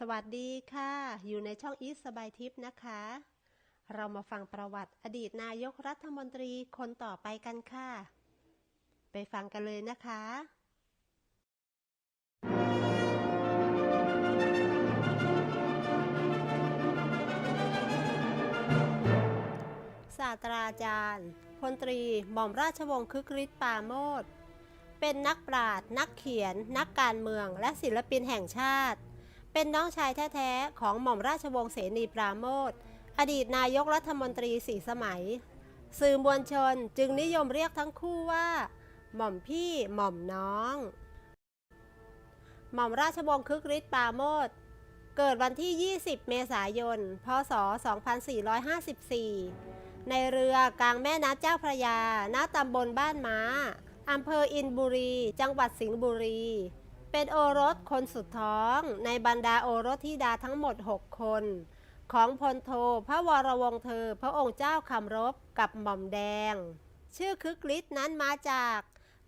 สวัสดีค่ะ อยู่ในช่องอีสสบายทิพย์นะคะ เรามาฟังประวัติอดีตนายกรัฐมนตรีคนต่อไปกันค่ะ ไปฟังกันเลยนะคะ ศาสตราจารย์พลตรีหม่อมราชวงศ์คึกฤทธิ์ปาโมดเป็นนักปราชญ์นักเขียน นักการเมืองและศิลปินแห่งชาติ เป็นน้องชายแท้ๆ ของหม่อมราชวงศ์เสนีปราโมทอดีตนายกรัฐมนตรีสีสมัย สื่อมวลชนจึงนิยมเรียกทั้งคู่ว่า หม่อมพี่หม่อมน้อง หม่อมราชวงศ์คึกฤทธิ์ปราโมทเกิดวันที่ 20 เมษายน พศ 2454 ในเรือกลางแม่น้ำเจ้าพระยา ณ ตำบลบ้านม้า อำเภออินบุรี จังหวัดสิงห์บุรี เป็นโอรสคนสุดท้องในบรรดาโอรสธิดาทั้งหมด 6 คน ของพลโทพระวรวงศ์เธอ พระองค์เจ้าคำรบกับหม่อมแดง ชื่อคึกฤทธิ์นั้นมาจาก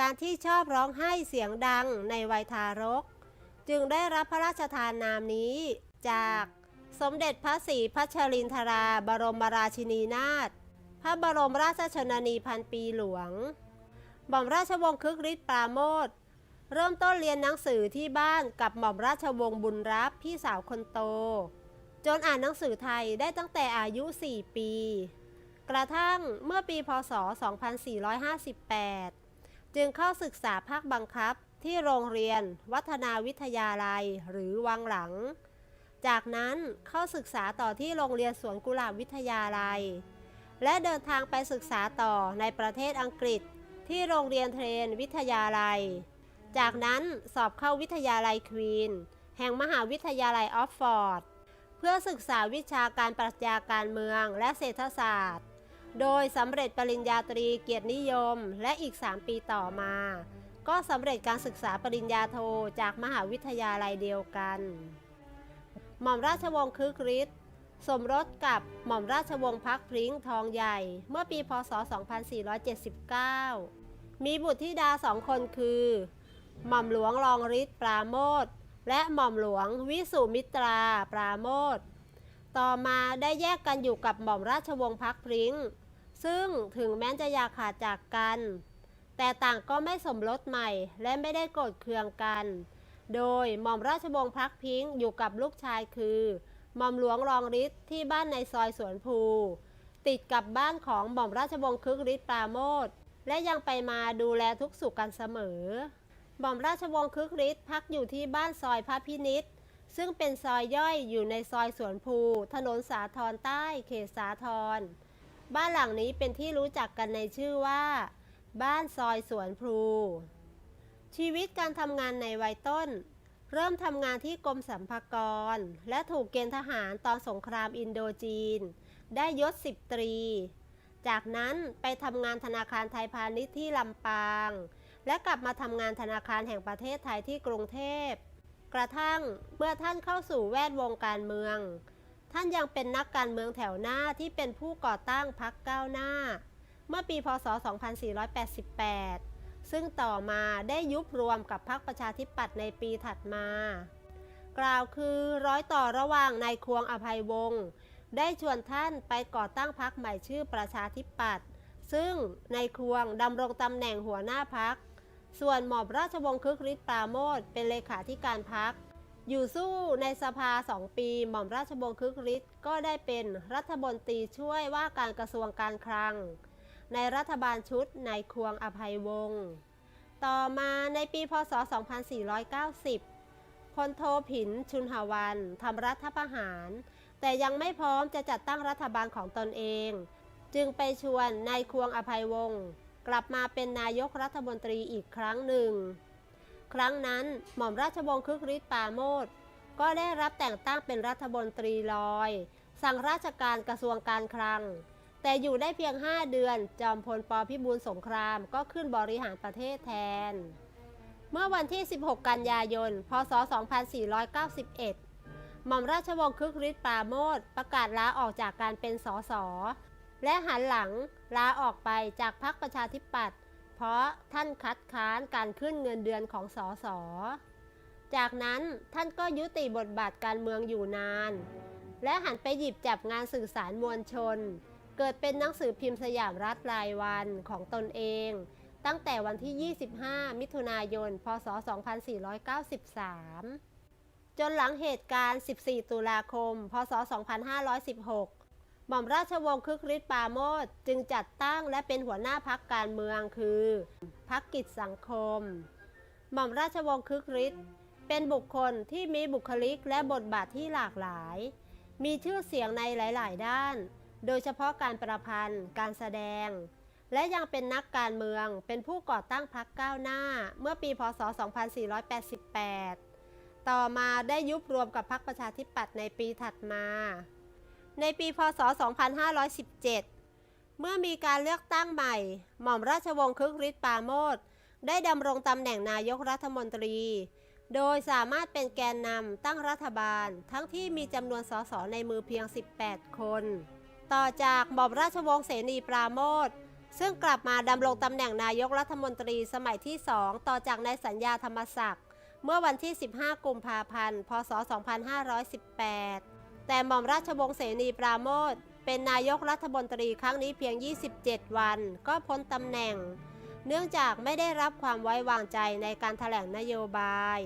การที่ชอบร้องไห้เสียงดังในวัยทารก จึงได้รับพระราชทานนามนี้จากสมเด็จพระศรีพัชรินทราบรมราชินีนาถพระบรมราชชนนีพันปีหลวงหม่อมราชวงศ์คึกฤทธิ์ปราโมท เริ่มต้นเรียนหนังสือที่บ้านกับหม่อมราชวงศ์บุญรับพี่สาวคนโต จนอ่านหนังสือไทยได้ตั้งแต่อายุ 4 ปี กระทั่งเมื่อปีพศ 2458 จึงเข้าศึกษาภาคบังคับที่โรงเรียน วัฒนาวิทยาลัยหรือวังหลัง จากนั้นเข้าศึกษาต่อที่โรงเรียนสวนกุหลาบวิทยาลัย และเดินทางไปศึกษาต่อในประเทศอังกฤษที่โรงเรียนเทรนวิทยาลัย จากนั้นสอบเข้าวิทยาลัยควีน แห่งมหาวิทยาลัยออฟฟอร์ด เพื่อศึกษาวิชาการปรัชญาการเมืองและเศรษฐศาสตร์ โดยสำเร็จปริญญาตรีเกียรตินิยม และอีก 3 ปีต่อมา ก็สำเร็จการศึกษาปริญญาโทจากมหาวิทยาลัยเดียวกัน หม่อมราชวงศ์คึกฤทธิ์สมรสกับหม่อมราชวงศ์พักพริ้งทองใหญ่ เมื่อปีพศ 2479 มีบุตรธิดาสองคนคือ หม่อมหลวงรองฤทธิ์ปราโมทและหม่อมหลวงวิสุมิตราปราโมทต่อมาได้แยกกันอยู่กับหม่อมราชวงศ์พักพริ้ง ซึ่งถึงแม้จะอยากขาดจากกัน แต่ต่างก็ไม่สมรสใหม่และไม่ได้โกรธเคืองกัน โดยหม่อมราชวงศ์พักพิงอยู่กับลูกชายคือหม่อมหลวงรองฤทธิ์ที่บ้านในซอยสวนภู ติดกับบ้านของหม่อมราชวงศ์คึกฤทธิ์ปราโมทและยังไปมาดูแลทุกสุขกันเสมอ หม่อมราชวงศ์คึกฤทธิ์พักอยู่ที่บ้านซอยพระพินิษซึ่งเป็นซอยย่อยอยู่ในซอยสวนภู ถนนสาทรใต้เขตสาทรบ้านหลังนี้เป็นที่รู้จักกันในชื่อว่า บ้านซอยสวนพลู ชีวิตการทำงานในวัยต้น เริ่มทำงานที่กรมสัมภากร และถูกเกณฑ์ทหารตอนสงครามอินโดจีน ได้ยศสิบตรี จากนั้นไปทำงานธนาคารไทยพาณิชย์ที่ลำปาง และกลับมาทำงานธนาคารแห่งประเทศไทยที่กรุงเทพ กระทั่งเมื่อท่านเข้าสู่แวดวงการเมือง ท่านยังเป็นนักการเมืองแถวหน้าที่เป็นผู้ก่อตั้งพรรคก้าวหน้า เมื่อปีพศ 2488 ซึ่งต่อมาได้ยุบรวมกับพรรคประชาธิปัตย์ในปีถัดมา กล่าวคือร้อยต่อระหว่างนายควงอภัยวงศ์ได้ชวนท่านไปก่อตั้งพรรคใหม่ชื่อประชาธิปัตย์ซึ่งนายควงดำรงตำแหน่งหัวหน้าพรรค ส่วนหม่อมราชวงศ์คึกฤทธิ์ปราโมทเป็นเลขาธิการพรรคอยู่สู้ในสภาสองปี หม่อมราชวงศ์คึกฤทธิ์ก็ได้เป็นรัฐมนตรีช่วยว่าการกระทรวงการคลัง ในรัฐบาลชุดนายควงอภัยวงศ์ต่อมาในปีพศ 2490พลโทผินชุนหวันทำรัฐประหาร แต่ยังไม่พร้อมจะจัดตั้งรัฐบาลของตนเอง จึงไปชวนนายควงอภัยวงศ์ กลับมาเป็นนายกรัฐมนตรีอีกครั้งหนึ่ง ครั้งนั้นหม่อมราชวงศ์คึกฤทธิ์ปราโมทก็ได้รับแต่งตั้งเป็นรัฐมนตรีลอย สั่งราชการกระทรวงการคลัง แต่อยู่ได้เพียง 5 เดือน จอมพลปพิบูลสงครามก็ขึ้นบริหารประเทศแทน เมื่อวันที่ 16 กันยายน พศ 2491 หม่อมราชวงศ์คึกฤทธิ์ปราโมทประกาศลาออกจากการเป็นสสและหันหลัง ลาออกไปจากพรรคประชาธิปัตย์เพราะท่านคัดค้านการขึ้นเงินเดือนของสส จากนั้นท่านก็ยุติบทบาทการเมืองอยู่นาน และหันไปหยิบจับงานสื่อสารมวลชน เกิดเป็นหนังสือพิมพ์สยามรัฐรายวันของตนเอง ตั้งแต่วันที่ 25 มิถุนายน พศ 2493 จนหลังเหตุการณ์ 14 ตุลาคม พศ 2516 หม่อมราชวงศ์คึกฤทธิ์ปาโมทจึงจัดตั้งและเป็นหัวหน้าพักการเมืองคือพักกิจสังคม หม่อมราชวงศ์คึกฤทธิ์เป็นบุคคลที่มีบุคลิกและบทบาทที่หลากหลาย มีชื่อเสียงในหลาย ๆ ด้าน โดยเฉพาะการประพันธ์ การแสดง และยังเป็นนักการเมือง เป็นผู้ก่อตั้งพรรคก้าวหน้า เมื่อปี พศ 2488 ต่อมาได้ยุบรวมกับพรรคประชาธิปัตย์ในปีถัดมา ในปีพศ 2517 เมื่อมีการเลือกตั้งใหม่ หม่อมราชวงศ์คึกฤทธิ์ปราโมทได้ดำรงตำแหน่งนายกรัฐมนตรี โดยสามารถเป็นแกนนำตั้งรัฐบาล ทั้งที่มีจำนวนสสในมือเพียง 18 คน ต่อจากหม่อมราชวงศ์เสนีปราโมทซึ่งกลับมาดำรงตำแหน่งนายกรัฐมนตรีสมัยที่สองต่อจากนายสัญญาธรรมศักดิ์เมื่อวันที่ 15 กุมภาพันธ์ พศ 2518 แต่หม่อมราชวงศ์เสนีปราโมทเป็นนายกรัฐมนตรีครั้งนี้เพียง 27 วัน ก็พ้นตำแหน่ง เนื่องจากไม่ได้รับความไว้วางใจในการถแถลงนโยบาย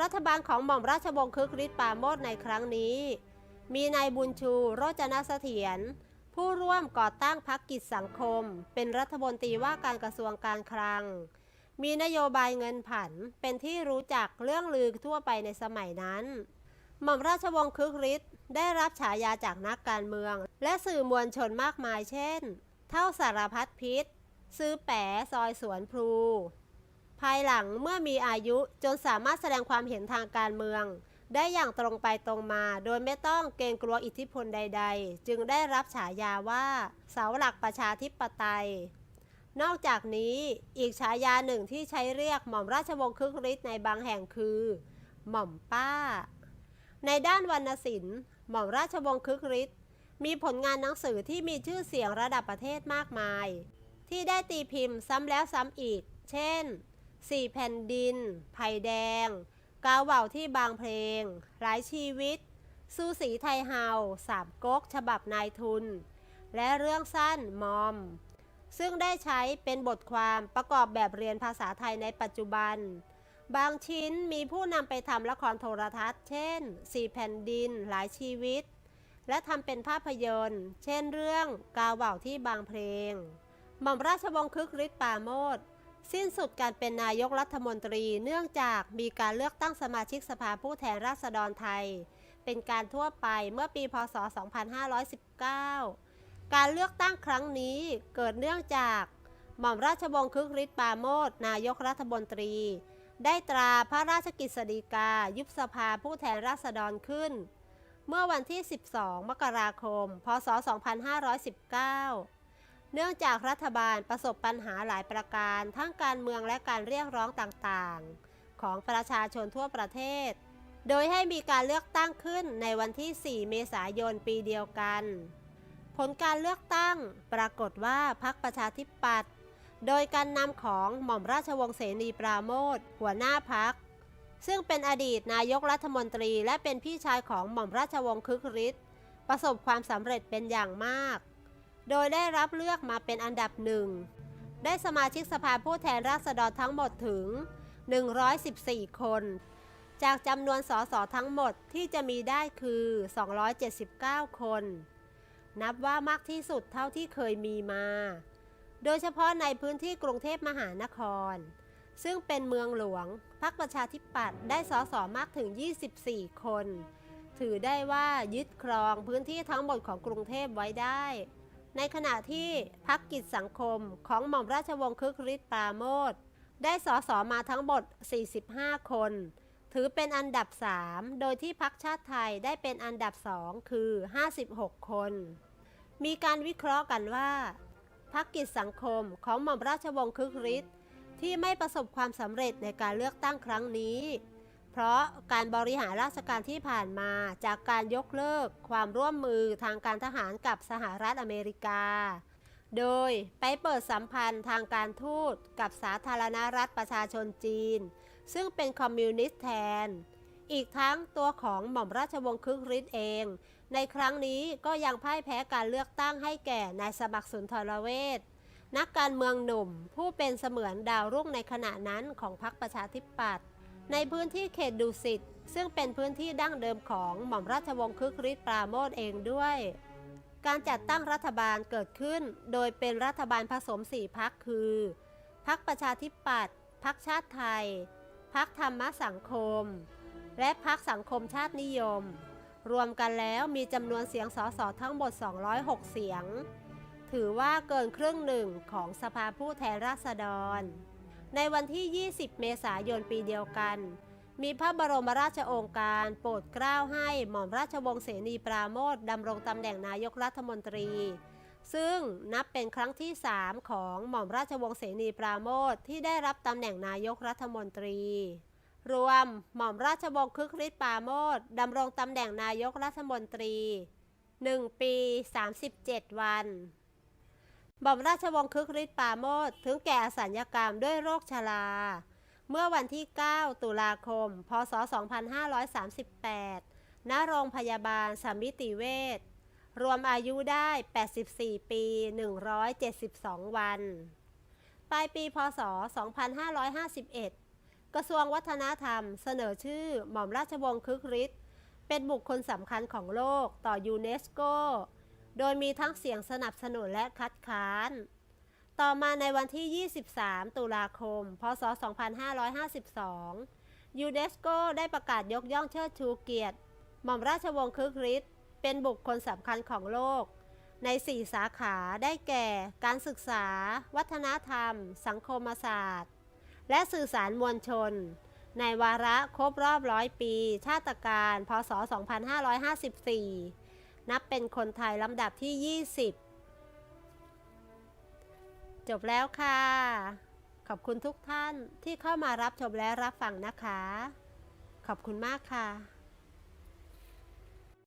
รัฐบาลของหม่อมราชวงศ์คึกฤทธิ์ปราโมทในครั้งนี้ มีนายบุญชูโรจนเสถียรผู้ร่วมก่อตั้งพรรคกิจสังคม เป็นรัฐมนตรีว่าการกระทรวงการคลัง มีนโยบายเงินผันเป็นที่รู้จักเรื่องลือทั่วไปในสมัยนั้น หม่อมราชวงศ์คึกฤทธิ์ได้รับฉายาจากนักการเมือง และสื่อมวลชนมากมายเช่น เท่าสารพัดพิษ ซื้อแปะซอยสวนพลู ภายหลังเมื่อมีอายุจนสามารถแสดงความเห็นทางการเมือง ได้อย่างตรงไปตรงมา โดยไม่ต้องเกรงกลัวอิทธิพลใด ๆ จึงได้รับฉายาว่า เสาหลักประชาธิปไตย นอกจากนี้อีกฉายาหนึ่งที่ใช้เรียกหม่อมราชวงศ์คึกฤทธิ์ในบางแห่งคือ หม่อมป้า ในด้านวรรณศิลป์ หม่อมราชวงศ์คึกฤทธิ์มีผลงานหนังสือที่มีชื่อเสียงระดับประเทศมากมาย ที่ได้ตีพิมพ์ซ้ำแล้วซ้ำอีก เช่นสี่แผ่นดิน ไผ่แดง กาวเว่าที่บางเพลง หลายชีวิต สู้สีไทยเฮาสามก๊กฉบับนายทุน และเรื่องสั้นมอม ซึ่งได้ใช้เป็นบทความประกอบแบบเรียนภาษาไทยในปัจจุบัน บางชิ้นมีผู้นำไปทำละครโทรทัศน์ เช่นสี่แผ่นดินหลายชีวิต และทำเป็นภาพยนตร์ เช่นเรื่องกาวเว่าวที่บางเพลง หม่อมราชวงศ์คึกฤทธิ์ปาโมทสิ้นสุดการเป็นนายกรัฐมนตรีเนื่องจากมีการเลือกตั้งสมาชิกสภาผู้แทนราษฎรไทย เป็นการทั่วไปเมื่อปี พศ 2519 การเลือกตั้งครั้งนี้เกิดเนื่องจาก หม่อมราชวงศ์คึกฤทธิ์ปาโมทนายกรัฐมนตรี ได้ตราพระราชกิจสฎีกา ยุบสภาผู้แทนราษฎรขึ้น เมื่อวันที่ 12 มกราคม พศ 2519 เนื่องจากรัฐบาลประสบปัญหาหลายประการทั้งการเมืองและการเรียกร้องต่างๆ ของประชาชนทั่วประเทศ โดยให้มีการเลือกตั้งขึ้นในวันที่ 4 เมษายนปีเดียวกัน ผลการเลือกตั้งปรากฏว่าพรรคประชาธิปัตย์ โดยการนำของหม่อมราชวงศ์เสนีปราโมทหัวหน้าพัก ซึ่งเป็นอดีตนายกรัฐมนตรีและเป็นพี่ชายของหม่อมราชวงศ์คึกฤทธิ์ประสบความสำเร็จเป็นอย่างมาก โดยได้รับเลือกมาเป็นอันดับหนึ่ง ได้สมาชิกสภาผู้แทนราษฎรทั้งหมดถึง 114 คน จากจำนวนสสทั้งหมดที่จะมีได้คือ 279 คน นับว่ามากที่สุดเท่าที่เคยมีมา โดยเฉพาะในพื้นที่กรุงเทพมหานคร ซึ่งเป็นเมืองหลวงพรรคประชาธิปัตย์ได้สสมากถึง 24 คน ถือได้ว่ายึดครองพื้นที่ทั้งหมดของกรุงเทพไว้ได้ ในขณะที่พรรคกิจสังคมของหม่อมราชวงศ์คึกฤทธิ์ปราโมทได้สสมาทั้งหมด 45 คน ถือเป็นอันดับ 3 โดยที่พรรคชาติไทยได้เป็นอันดับ 2 คือ 56 คน มีการวิเคราะห์กันว่า พรรคกิจสังคมของหม่อมราชวงศ์คึกฤทธิ์ที่ไม่ประสบความสำเร็จในการเลือกตั้งครั้งนี้ เพราะการบริหารราชการที่ผ่านมาจากการยกเลิกความร่วมมือทางการทหารกับสหรัฐอเมริกา โดยไปเปิดสัมพันธ์ทางการทูตกับสาธารณรัฐประชาชนจีน ซึ่งเป็นคอมมิวนิสต์แทน อีกทั้งตัวของหม่อมราชวงศ์คึกฤทธิ์เอง ในครั้งนี้ก็ยังพ่ายแพ้การเลือกตั้งให้แก่นายสมัครสุนทรเวชนักการเมืองหนุ่ม ผู้เป็นเสมือนดาวรุ่งในขณะนั้นของพรรคประชาธิปัตย์ในพื้นที่เขตดุสิตซึ่งเป็นพื้นที่ดั้งเดิมของหม่อมราชวงศ์คึกฤทธิ์ปราโมทเองด้วย การจัดตั้งรัฐบาลเกิดขึ้น โดยเป็นรัฐบาลผสมสี่พักคือพักประชาธิปัตย์พักชาติไทยพักธรรมสังคม และพักสังคมชาตินิยม รวมกันแล้วมีจำนวนเสียงสสทั้งหมด 206 เสียง ถือว่าเกินครึ่งหนึ่งของสภาผู้แทนราษฎร ในวันที่ 20 เมษายนปีเดียวกัน มีพระบรมราชโองการโปรดเกล้าให้หม่อมราชวงศ์เสนีปราโมทดำรงตำแหน่งนายกรัฐมนตรี ซึ่งนับเป็นครั้งที่ 3 ของหม่อมราชวงศ์เสนีปราโมทที่ได้รับตำแหน่งนายกรัฐมนตรี รวมหม่อมราชวงศ์คึกฤทธิ์ปาโมทดำรงตำแหน่งนายกรัฐมนตรี 1 ปี 37 วันหม่อมราชวงศ์คึกฤทธิ์ปาโมทถึงแก่อสัญญกรรมด้วยโรคชรา เมื่อวันที่ 9 ตุลาคม พศ 2538 ณ โรงพยาบาลสามิติเวชรวมอายุได้ 84 ปี 172 วัน ปลายปี พศ 2551 กระทรวงวัฒนธรรม เสนอชื่อหม่อมราชวงศ์คึกฤทธิ์เป็นบุคคลสำคัญของโลกต่อยูเนสโก โดยมีทั้งเสียงสนับสนุนและคัดค้าน ต่อมาในวันที่ 23 ตุลาคม พศ 2552 ยูเนสโกได้ประกาศยกย่องเชิดชูเกียรติ หม่อมราชวงศ์คึกฤทธิ์เป็นบุคคลสำคัญของโลก ใน 4 สาขาได้แก่ การศึกษา วัฒนธรรม สังคมศาสตร์ และสื่อสารมวลชน ในวาระครบรอบร้อยปี ชาติการ พศ 2554 นับเป็นคนไทยลำดับที่ 20 จบแล้วค่ะ ขอบคุณทุกท่านที่เข้ามารับชมและรับฟังนะคะ ขอบคุณมากค่ะ